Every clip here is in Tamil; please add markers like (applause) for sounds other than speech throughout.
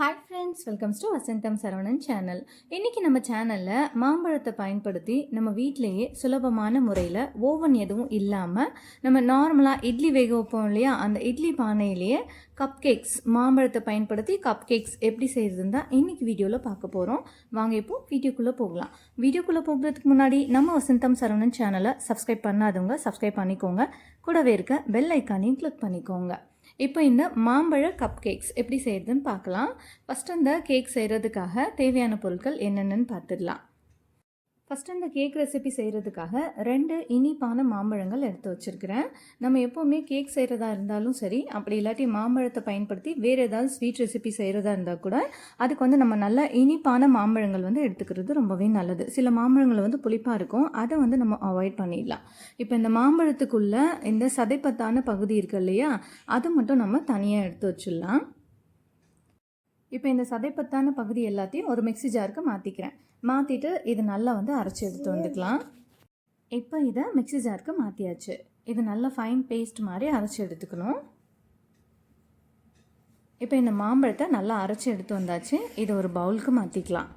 Hi friends welcomes to Vasantham Saravanan channel இன்றைக்கி நம்ம சேனலில் மாம்பழத்தை பயன்படுத்தி நம்ம வீட்டிலேயே சுலபமான முறையில் ஓவன் எதுவும் இல்லாமல் நம்ம நார்மலாக இட்லி வேக வைப்போம் இல்லையா? அந்த இட்லி பானையிலேயே கப் கேக்ஸ் மாம்பழத்தை பயன்படுத்தி கப் கேக்ஸ் எப்படி செய்கிறதுன்னு தான் இன்றைக்கி வீடியோவில் பார்க்க போகிறோம் வாங்க இப்போ வீடியோக்குள்ளே போகலாம். வீடியோக்குள்ளே போகிறதுக்கு முன்னாடி நம்ம வசந்தம் சரவணன் சேனலை சப்ஸ்கிரைப் பண்ணாதவங்க சப்ஸ்கிரைப் பண்ணிக்கோங்க. கூடவே இருக்க பெல் ஐக்கானையும் கிளிக் பண்ணிக்கோங்க. இப்போ இந்த மாம்பழ கப் கேக்ஸ் எப்படி செய்கிறதுன்னு பார்க்கலாம். ஃபஸ்ட்டு அந்த கேக் செய்கிறதுக்காக தேவையான பொருட்கள் என்னென்னு பார்த்துடலாம். ஃபஸ்ட்டு இந்த கேக் ரெசிபி செய்கிறதுக்காக ரெண்டு இனிப்பான மாம்பழங்கள் எடுத்து வச்சுருக்கிறேன். நம்ம எப்போவுமே கேக் செய்கிறதா இருந்தாலும் சரி அப்படி இல்லாட்டி மாம்பழத்தை பயன்படுத்தி வேறு ஏதாவது ஸ்வீட் ரெசிபி செய்கிறதா இருந்தால் கூட அதுக்கு வந்து நம்ம நல்ல இனிப்பான மாம்பழங்கள் வந்து எடுத்துக்கிறது ரொம்பவே நல்லது. சில மாம்பழங்கள் வந்து புளிப்பாக இருக்கும் அதை வந்து நம்ம அவாய்ட் பண்ணிடலாம். இப்போ இந்த மாம்பழத்துக்குள்ளே இந்த சதைப்பத்தான பகுதி இருக்கு இல்லையா அது மட்டும் நம்ம தனியாக எடுத்து வச்சிடலாம். இப்போ இந்த சதைப்பத்தான பகுதி எல்லாத்தையும் ஒரு மிக்சி ஜாருக்கு மாற்றிக்கிறேன் மாற்றிட்டு இது நல்லா வந்து அரைச்சி எடுத்து வந்துக்கலாம். இப்போ இதை மிக்ஸி ஜாருக்கு மாற்றியாச்சு இது நல்லா ஃபைன் பேஸ்ட் மாதிரி அரைச்சி எடுத்துக்கணும். இப்போ இந்த மாம்பழத்தை நல்லா அரைச்சி எடுத்து வந்தாச்சு. இதை ஒரு பவுலுக்கு மாற்றிக்கலாம்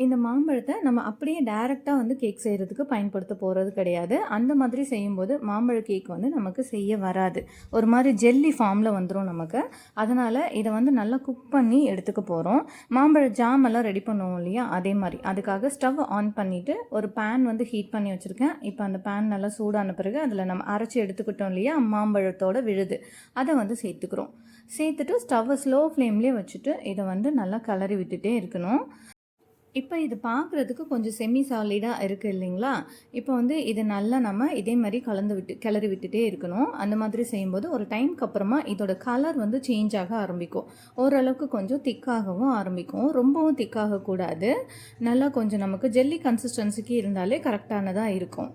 இந்த மாம்பழத்தை நம்ம அப்படியே டைரெக்டாக வந்து கேக் செய்கிறதுக்கு பயன்படுத்த போகிறது கிடையாது. அந்த மாதிரி செய்யும்போது மாம்பழ கேக் வந்து நமக்கு செய்ய வராது. ஒரு மாதிரி ஜெல்லி ஃபார்மில் வந்துடும் நமக்கு. அதனால் இதை வந்து நல்லா குக் பண்ணி எடுத்துக்க போகிறோம் மாம்பழ ஜாம் எல்லாம் ரெடி பண்ணுவோம் இல்லையா? அதே மாதிரி. அதுக்காக ஸ்டவ் ஆன் பண்ணிவிட்டு ஒரு பேன் வந்து ஹீட் பண்ணி வச்சுருக்கேன். இப்போ அந்த பேன் நல்லா சூடான பிறகு அதில் நம்ம அரைச்சி எடுத்துக்கிட்டோம் இல்லையா? மாம்பழத்தோட விழுது. அதை வந்து சேர்த்துக்கிறோம். சேர்த்துட்டு ஸ்டவ்வை ஸ்லோ ஃப்ளேம்லேயே வச்சுட்டு இதை வந்து நல்லா கலரி விட்டுகிட்டே இருக்கணும். இப்போ இது பார்க்குறதுக்கு கொஞ்சம் செமி சாலிடாக இருக்குது இல்லைங்களா? இப்போ வந்து இது நல்லா நம்ம இதே மாதிரி கலந்து விட்டு கிளறி விட்டுட்டே இருக்கணும். அந்த மாதிரி செய்யும்போது ஒரு டைம்க்கு அப்புறமா இதோட கலர் வந்து சேஞ்ச் ஆக ஆரம்பிக்கும். ஓரளவுக்கு கொஞ்சம் திக்காகவும் ஆரம்பிக்கும். ரொம்பவும் திக்காகக்கூடாது நல்லா கொஞ்சம் நமக்கு ஜெல்லி கன்சிஸ்டன்சிக்கு இருந்தாலே கரெக்டானதாக இருக்கும்.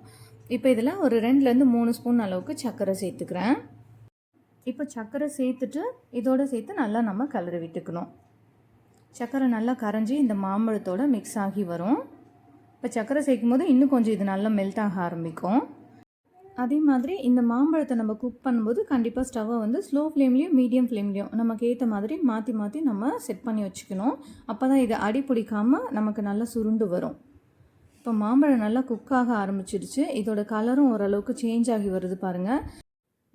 இப்போ இதில் ஒரு ரெண்டுலேருந்து மூணு ஸ்பூன் அளவுக்கு சர்க்கரை சேர்த்துக்கிறேன். இப்போ சர்க்கரை சேர்த்துட்டு இதோடு சேர்த்து நல்லா நம்ம கலரி விட்டுக்கணும். சர்க்கரை நல்லா கரைஞ்சி இந்த மாம்பழத்தோட மிக்ஸ் ஆகி வரும். இப்போ சர்க்கரை சேர்க்கும் போது இன்னும் கொஞ்சம் இது நல்லா மெல்ட் ஆக ஆரம்பிக்கும். அதே மாதிரி இந்த மாம்பழத்தை நம்ம குக் பண்ணும்போது கண்டிப்பாக ஸ்டவ்வை வந்து ஸ்லோ ஃப்ளேம்லேயும் மீடியம் ஃப்ளேம்லேயும் நமக்கு ஏற்ற மாதிரி மாற்றி மாற்றி நம்ம செட் பண்ணி வச்சுக்கணும். அப்போ தான் இது அடி பிடிக்காமல் நமக்கு நல்லா சுருண்டு வரும். இப்போ மாம்பழம் நல்லா குக் ஆக ஆரம்பிச்சிடுச்சு. இதோட கலரும் ஓரளவுக்கு சேஞ்ச் ஆகி வருது பாருங்கள்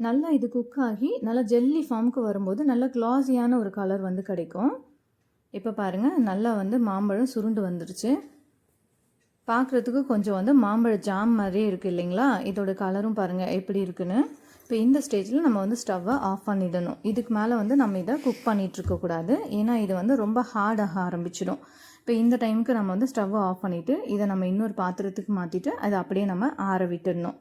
நல்லா இது குக் ஆகி நல்லா ஜெல்லி ஃபார்முக்கு வரும்போது நல்லா க்ளாஸியான ஒரு கலர் வந்து கிடைக்கும். இப்போ பாருங்கள் நல்லா வந்து மாம்பழம் சுருண்டு வந்துடுச்சு பார்க்குறதுக்கு கொஞ்சம் வந்து மாம்பழ ஜாம் மாதிரியே இருக்குது இல்லைங்களா? இதோட கலரும் பாருங்கள் எப்படி இருக்குன்னு. இப்போ இந்த ஸ்டேஜில் நம்ம வந்து ஸ்டவ்வை ஆஃப் பண்ணிடணும். இதுக்கு மேலே வந்து நம்ம இதை குக் பண்ணிகிட்ருக்கக்கூடாது ஏன்னா இது வந்து ரொம்ப ஹார்டாக ஆரம்பிச்சிடும். இப்போ இந்த டைமுக்கு நம்ம வந்து ஸ்டவ்வை ஆஃப் பண்ணிவிட்டு இதை நம்ம இன்னொரு பாத்திரத்துக்கு மாற்றிட்டு அதை அப்படியே நம்ம ஆற விட்டுடணும்.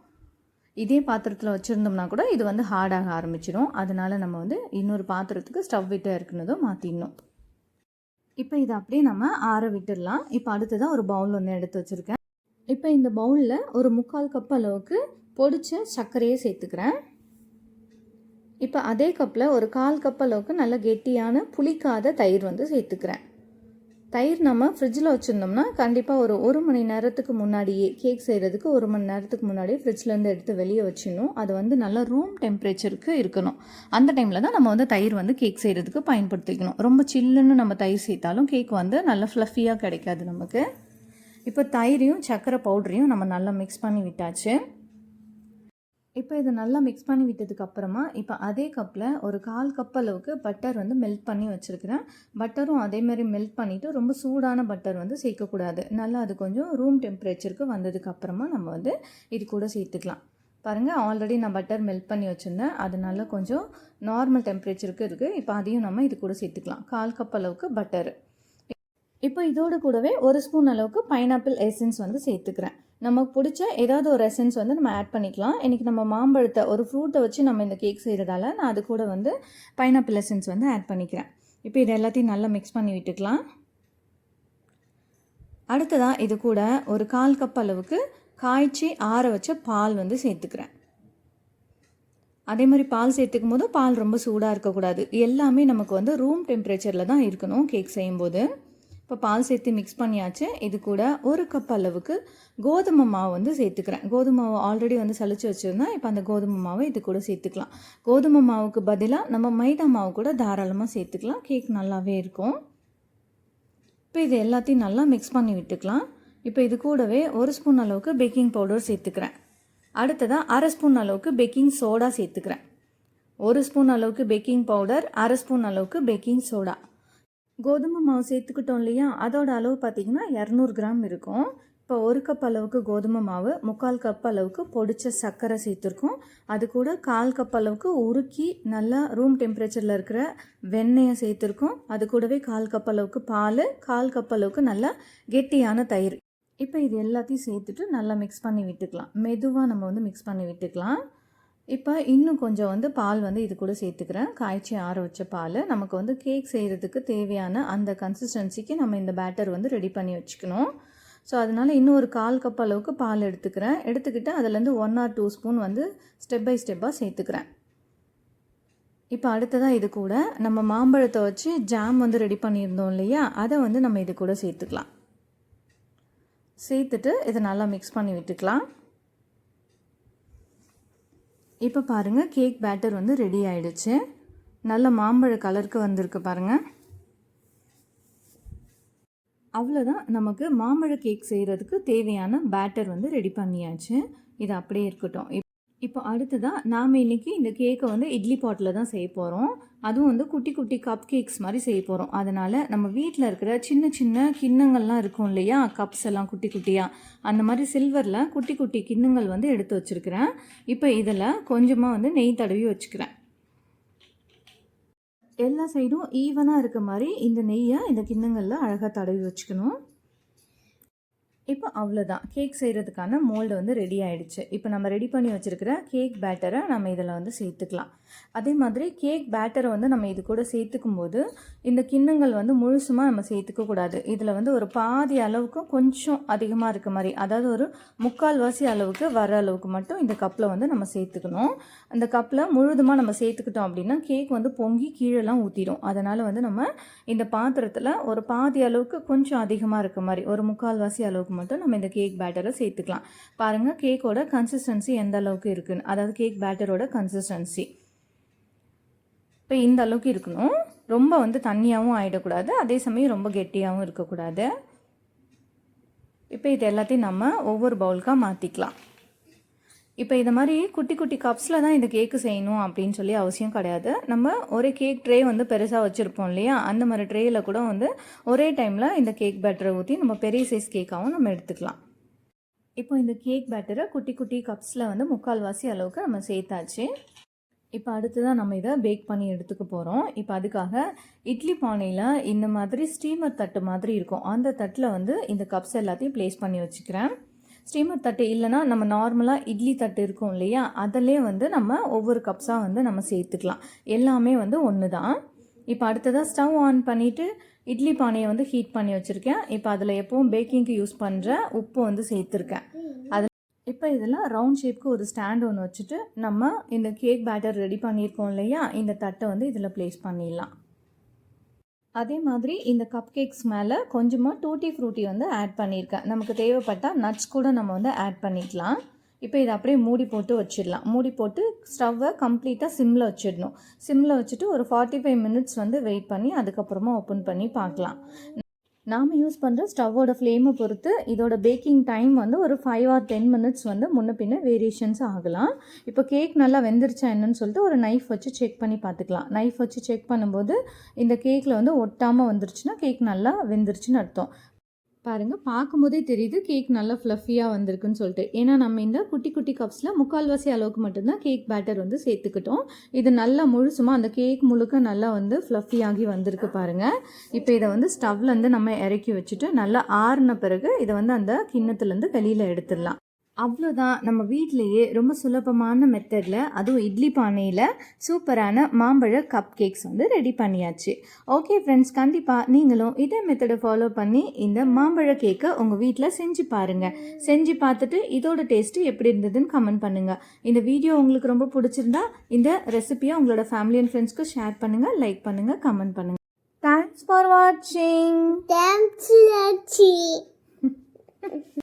இதே பாத்திரத்தில் வச்சுருந்தோம்னா கூட இது வந்து ஹார்டாக ஆரம்பிச்சிடும். அதனால் நம்ம வந்து இன்னொரு பாத்திரத்துக்கு ஸ்டவ் விட்டு இருக்குனதும் மாற்றிடணும் இப்போ இதை அப்படியே நம்ம ஆற விட்டுடலாம். இப்போ அடுத்ததாக ஒரு பவுல் ஒன்று எடுத்து வச்சுருக்கேன். இப்போ இந்த பவுலில் ஒரு முக்கால் கப் அளவுக்கு பொடிச்ச சர்க்கரையை சேர்த்துக்கிறேன். இப்போ அதே கப்பில் ஒரு கால் கப் அளவுக்கு நல்ல கெட்டியான புளிக்காத தயிர் வந்து சேர்த்துக்கிறேன். தயிர் நம்ம ஃப்ரிட்ஜில் வச்சுருந்தோம்னா கண்டிப்பாக ஒரு ஒரு மணி நேரத்துக்கு முன்னாடியே கேக் செய்கிறதுக்கு ஒரு மணி நேரத்துக்கு முன்னாடியே ஃப்ரிட்ஜ்லேருந்து எடுத்து வெளியே வச்சிடணும். அது வந்து நல்லா ரூம் டெம்பரேச்சருக்கு இருக்கணும். அந்த டைமில் தான் நம்ம வந்து தயிர் வந்து கேக் செய்கிறதுக்கு பயன்படுத்திக்கணும். ரொம்ப சில்லுன்னு நம்ம தயிர் சேர்த்தாலும் கேக் வந்து நல்லா ஃப்ளஃபியாக கிடைக்காது நமக்கு. இப்போ தயிரையும் சர்க்கரை பவுடரையும் நம்ம நல்லா மிக்ஸ் பண்ணி விட்டாச்சு. இப்போ இதை நல்லா மிக்ஸ் பண்ணி விட்டதுக்கு அப்புறமா இப்போ அதே கப்பில் ஒரு கால் கப் அளவுக்கு பட்டர் வந்து மெல்ட் பண்ணி வச்சுருக்கிறேன். பட்டரும் அதேமாதிரி மெல்ட் பண்ணிவிட்டு ரொம்ப சூடான பட்டர் வந்து சேர்க்கக்கூடாது. நல்லா அது கொஞ்சம் ரூம் டெம்பரேச்சருக்கு வந்ததுக்கு அப்புறமா நம்ம வந்து இது கூட சேர்த்துக்கலாம். பாருங்கள் ஆல்ரெடி நான் பட்டர் மெல்ட் பண்ணி வச்சுருந்தேன். அதனால கொஞ்சம் நார்மல் டெம்பரேச்சருக்கு இருக்குது இப்போ அதையும் நம்ம இது கூட சேர்த்துக்கலாம். கால் கப் அளவுக்கு பட்டர் இப்போ இதோடு கூடவே ஒரு ஸ்பூன் அளவுக்கு பைனாப்பிள் எசன்ஸ் வந்து சேர்த்துக்கிறேன். நமக்கு பிடிச்ச ஏதாவது ஒரு எசன்ஸ் வந்து நம்ம ஆட் பண்ணிக்கலாம். இன்றைக்கி நம்ம மாம்பழத்தை ஒரு ஃப்ரூட்டை வச்சு நம்ம இந்த கேக் செய்கிறதால நான் அது கூட வந்து பைனாப்பிள் எசன்ஸ் வந்து ஆட் பண்ணிக்கிறேன். இப்போ இது எல்லாத்தையும் நல்லா மிக்ஸ் பண்ணி விட்டுக்கலாம். அடுத்ததாக இது கூட ஒரு கால் கப் அளவுக்கு காய்ச்சி ஆற வச்ச பால் வந்து சேர்த்துக்கிறேன். அதே மாதிரி பால் சேர்த்துக்கும் போது பால் ரொம்ப சூடாக இருக்கக்கூடாது. எல்லாமே நமக்கு வந்து ரூம் டெம்பரேச்சரில் தான் இருக்கணும் கேக் செய்யும்போது. இப்போ பால் சேர்த்து மிக்ஸ் பண்ணியாச்சு. இது கூட ஒரு கப் அளவுக்கு கோதுமை மாவு வந்து சேர்த்துக்கிறேன். கோதுமை மாவு ஆல்ரெடி வந்து சளிச்சு வச்சுருந்தேன் இப்போ அந்த கோதுமை மாவை இது கூட சேர்த்துக்கலாம். கோதுமை மாவுக்கு பதிலாக நம்ம மைதா மாவு கூட தாராளமாக சேர்த்துக்கலாம். கேக் நல்லாவே இருக்கும். இப்போ இது எல்லாத்தையும் நல்லா மிக்ஸ் பண்ணி விட்டுக்கலாம். இப்போ இது கூடவே ஒரு ஸ்பூன் அளவுக்கு பேக்கிங் பவுடர் சேர்த்துக்கிறேன். அடுத்ததாக அரை ஸ்பூன் அளவுக்கு பேக்கிங் சோடா சேர்த்துக்கிறேன். ஒரு ஸ்பூன் அளவுக்கு பேக்கிங் பவுடர் அரை ஸ்பூன் அளவுக்கு பேக்கிங் சோடா கோதுமை மாவு சேர்த்துக்கிட்டோம் இல்லையா? அதோட அளவு பார்த்திங்கன்னா இரநூறு கிராம் இருக்கும். இப்போ ஒரு கப் அளவுக்கு கோதுமை மாவு முக்கால் கப் அளவுக்கு பொடிச்ச சர்க்கரை சேர்த்துருக்கோம். அது கூட கால் கப் அளவுக்கு உருக்கி நல்லா ரூம் டெம்பரேச்சரில் இருக்கிற வெண்ணெயை சேர்த்துருக்கோம். அது கூடவே கால் கப் அளவுக்கு பால் கால் கப் அளவுக்கு நல்லா கெட்டியான தயிர். இப்போ இது எல்லாத்தையும் சேர்த்துட்டு நல்லா மிக்ஸ் பண்ணி விட்டுக்கலாம். மெதுவாக நம்ம வந்து மிக்ஸ் பண்ணி விட்டுக்கலாம். இப்போ இன்னும் கொஞ்சம் வந்து பால் வந்து இது கூட சேர்த்துக்கிறேன். காய்ச்சி ஆற வச்ச பால். நமக்கு வந்து கேக் செய்கிறதுக்கு தேவையான அந்த கன்சிஸ்டன்சிக்கு நம்ம இந்த பேட்டர் வந்து ரெடி பண்ணி வச்சுக்கணும். ஸோ அதனால் இன்னும் ஒரு கால் கப் அளவுக்கு பால் எடுத்துக்கிறேன். எடுத்துக்கிட்டு அதுலேருந்து ஒன் ஆர் டூ ஸ்பூன் வந்து ஸ்டெப் பை ஸ்டெப்பாக சேர்த்துக்கிறேன். இப்போ அடுத்ததாக இது கூட நம்ம மாம்பழத்தை வச்சு ஜாம் வந்து ரெடி பண்ணியிருந்தோம் இல்லையா? அதை வந்து நம்ம இது கூட சேர்த்துக்கலாம். சேர்த்துட்டு இதை நல்லா மிக்ஸ் பண்ணி விட்டுக்கலாம். இப்போ பாருங்கள் கேக் பேட்டர் வந்து ரெடி ஆயிடுச்சு. நல்ல மாம்பழ கலருக்கு வந்திருக்கு பாருங்கள் அவ்வளோதான் நமக்கு மாம்பழ கேக் செய்கிறதுக்கு தேவையான பேட்டர் வந்து ரெடி பண்ணியாச்சு. இது அப்படியே இருக்கட்டும். இப் இப்போ அடுத்ததாக நாம் இன்றைக்கி இந்த கேக்கை வந்து இட்லி பாட்டில் தான் செய்ய போகிறோம் அதுவும் வந்து குட்டி குட்டி கப் கேக்ஸ் மாதிரி செய்ய போகிறோம் அதனால் நம்ம வீட்டில் இருக்கிற சின்ன சின்ன கிண்ணங்கள்லாம் இருக்கும் இல்லையா? கப்ஸ் எல்லாம் குட்டி குட்டியாக அந்த மாதிரி சில்வரில் குட்டி குட்டி கிண்ணங்கள் வந்து எடுத்து வச்சுருக்கிறேன். இப்போ இதில் கொஞ்சமாக வந்து நெய் தடவி வச்சுக்கிறேன். எல்லா சைடும் ஈவனாக இருக்க மாதிரி இந்த நெய்யை இந்த கிண்ணங்களில் அழகாக தடவி வச்சுக்கணும். இப்போ அவ்வளோதான் கேக் செய்கிறதுக்கான மோல்டு வந்து ரெடி ஆகிடுச்சு இப்போ நம்ம ரெடி பண்ணி வச்சுருக்கிற கேக் பேட்டரை நம்ம இதில் வந்து சேர்த்துக்கலாம். அதே மாதிரி கேக் பேட்டரை வந்து நம்ம இது கூட சேர்த்துக்கும் போது இந்த கிண்ணங்கள் வந்து முழுசுமாக நம்ம சேர்த்துக்க கூடாது. இதில் வந்து ஒரு பாதி அளவுக்கும் கொஞ்சம் அதிகமாக இருக்க மாதிரி அதாவது ஒரு முக்கால்வாசி அளவுக்கு வர அளவுக்கு மட்டும் இந்த கப்பில் வந்து நம்ம சேர்த்துக்கணும். அந்த கப்பில் முழுதுமாக நம்ம சேர்த்துக்கிட்டோம் அப்படின்னா கேக் வந்து பொங்கி கீழெல்லாம் ஊற்றிடும் அதனால் வந்து நம்ம இந்த பாத்திரத்தில் ஒரு பாதி அளவுக்கு கொஞ்சம் அதிகமாக இருக்க மாதிரி ஒரு முக்கால்வாசி அளவுக்கு மட்டும் நம்ம இந்த கேக் பேட்டரை சேர்த்துக்கலாம். பாருங்கள் கேக்கோட கன்சிஸ்டன்சி எந்த அளவுக்கு இருக்குன்னு. அதாவது கேக் பேட்டரோட கன்சிஸ்டன்சி இப்போ இந்த அளவுக்கு இருக்கணும். ரொம்ப வந்து தண்ணியாகவும் ஆகிடக்கூடாது அதே சமயம் ரொம்ப கெட்டியாகவும் இருக்கக்கூடாது. இப்போ இது எல்லாத்தையும் நம்ம ஒவ்வொரு பவுலுக்காக மாற்றிக்கலாம் இப்போ இதை மாதிரி குட்டி குட்டி கப்ஸில் தான் இந்த கேக்கு செய்யணும் அப்படின்னு சொல்லி அவசியம் கிடையாது. நம்ம ஒரே கேக் ட்ரே வந்து பெருசாக வச்சுருப்போம் இல்லையா? அந்த மாதிரி ட்ரேயில் கூட வந்து ஒரே டைமில் இந்த கேக் பேட்டரை ஊற்றி நம்ம பெரிய சைஸ் கேக்காகவும் நம்ம எடுத்துக்கலாம். இப்போ இந்த கேக் பேட்டரை குட்டி குட்டி கப்ஸில் வந்து முக்கால்வாசி அளவுக்கு நம்ம சேர்த்தாச்சு. இப்போ அடுத்ததாக நம்ம இதை பேக் பண்ணி எடுத்துக்க போகிறோம் இப்போ அதுக்காக இட்லி பானையில் இந்த மாதிரி ஸ்டீமர் தட்டு மாதிரி இருக்கும். அந்த தட்டில் வந்து இந்த கப்ஸ் எல்லாத்தையும் ப்ளேஸ் பண்ணி வச்சுக்கிறேன். ஸ்டீமர் தட்டு இல்லைனா நம்ம நார்மலாக இட்லி தட்டு இருக்கும் இல்லையா? அதிலே வந்து நம்ம ஒவ்வொரு கப்ஸாக வந்து நம்ம சேர்த்துக்கலாம். எல்லாமே வந்து ஒன்று தான் இப்போ அடுத்ததாக ஸ்டவ் ஆன் பண்ணிவிட்டு இட்லி பானையை வந்து ஹீட் பண்ணி வச்சுருக்கேன். இப்போ அதில் எப்போவும் பேக்கிங்க்கு யூஸ் பண்ணுற உப்பு வந்து சேர்த்துருக்கேன். அது இப்போ இதில் ரவுண்ட் ஷேப்க்கு ஒரு ஸ்டாண்ட் ஒன்று வச்சுட்டு நம்ம இந்த கேக் பேட்டர் ரெடி பண்ணியிருக்கோம் இல்லையா? இந்த தட்டை வந்து இதில் ப்ளேஸ் பண்ணிடலாம். அதே மாதிரி இந்த கப் கேக்ஸ் மேலே கொஞ்சமாக டூட்டி ஃப்ரூட்டி வந்து ஆட் பண்ணியிருக்கேன் நமக்கு தேவைப்பட்டால் நட்ஸ் கூட நம்ம வந்து ஆட் பண்ணிக்கலாம். இப்போ இதை அப்படியே மூடி போட்டு வச்சிடலாம். மூடி போட்டு ஸ்டவ்வை கம்ப்ளீட்டாக சிம்மில் வச்சிடணும். சிம்மில் வச்சுட்டு ஒரு ஃபார்ட்டி ஃபைவ் மினிட்ஸ் வந்து வெயிட் பண்ணி அதுக்கப்புறமா ஓப்பன் பண்ணி பார்க்கலாம். நாம் யூஸ் பண்ணுற ஸ்டவ்வோட ஃப்ளேமை பொறுத்து இதோட பேக்கிங் டைம் வந்து ஒரு ஃபைவ் ஆர் டென் மினிட்ஸ் வந்து முன்ன பின்ன வேரியேஷன்ஸ் ஆகலாம். இப்போ கேக் நல்லா வெந்துருச்சா என்னன்னு சொல்லிட்டு ஒரு நைஃப் வச்சு செக் பண்ணி பார்த்துக்கலாம். நைஃப் வச்சு செக் பண்ணும்போது இந்த கேக்கில் வந்து ஒட்டாமல் வந்துருச்சுன்னா கேக் நல்லா வெந்துருச்சுன்னு அர்த்தம். பாருங்கள் பார்க்கும்போதே தெரியுது கேக் நல்லா ஃப்ளஃபியாக வந்திருக்குன்னு சொல்லிட்டு. ஏன்னா நம்ம இந்த குட்டி குட்டி கப்ஸில் முக்கால்வாசி அளவுக்கு மட்டும்தான் கேக் பேட்டர் வந்து சேர்த்துக்கிட்டோம். இது நல்லா முழுசுமாக அந்த கேக் முழுக்க நல்லா வந்து ஃப்ளஃபியாகி வந்திருக்கு பாருங்கள் இப்போ இதை வந்து ஸ்டவ்லேருந்து நம்ம இறக்கி வச்சுட்டு நல்லா ஆறின பிறகு இதை வந்து அந்த கிண்ணத்துலேருந்து வெளியில் எடுத்துடலாம். அவ்வளோதான் நம்ம வீட்டிலையே ரொம்ப சுலபமான மெத்தடில் அதுவும் இட்லி பானையில் சூப்பரான மாம்பழ கப் கேக்ஸ் வந்து ரெடி பண்ணியாச்சு. ஓகே ஃப்ரெண்ட்ஸ் கண்டிப்பாக நீங்களும் இதே மெத்தடை ஃபாலோ பண்ணி இந்த மாம்பழ கேக்கை உங்கள் வீட்டில் செஞ்சு பாருங்கள் செஞ்சு பார்த்துட்டு இதோட டேஸ்ட்டு எப்படி இருந்ததுன்னு கமெண்ட் பண்ணுங்கள் இந்த வீடியோ உங்களுக்கு ரொம்ப பிடிச்சிருந்தா இந்த ரெசிபியை உங்களோட ஃபேமிலி அண்ட் ஃப்ரெண்ட்ஸ்க்கு ஷேர் பண்ணுங்கள் லைக் பண்ணுங்கள் கமெண்ட் பண்ணுங்கள் தேங்க்ஸ் ஃபார் வாட்சிங் Thanks, Lachi. (laughs)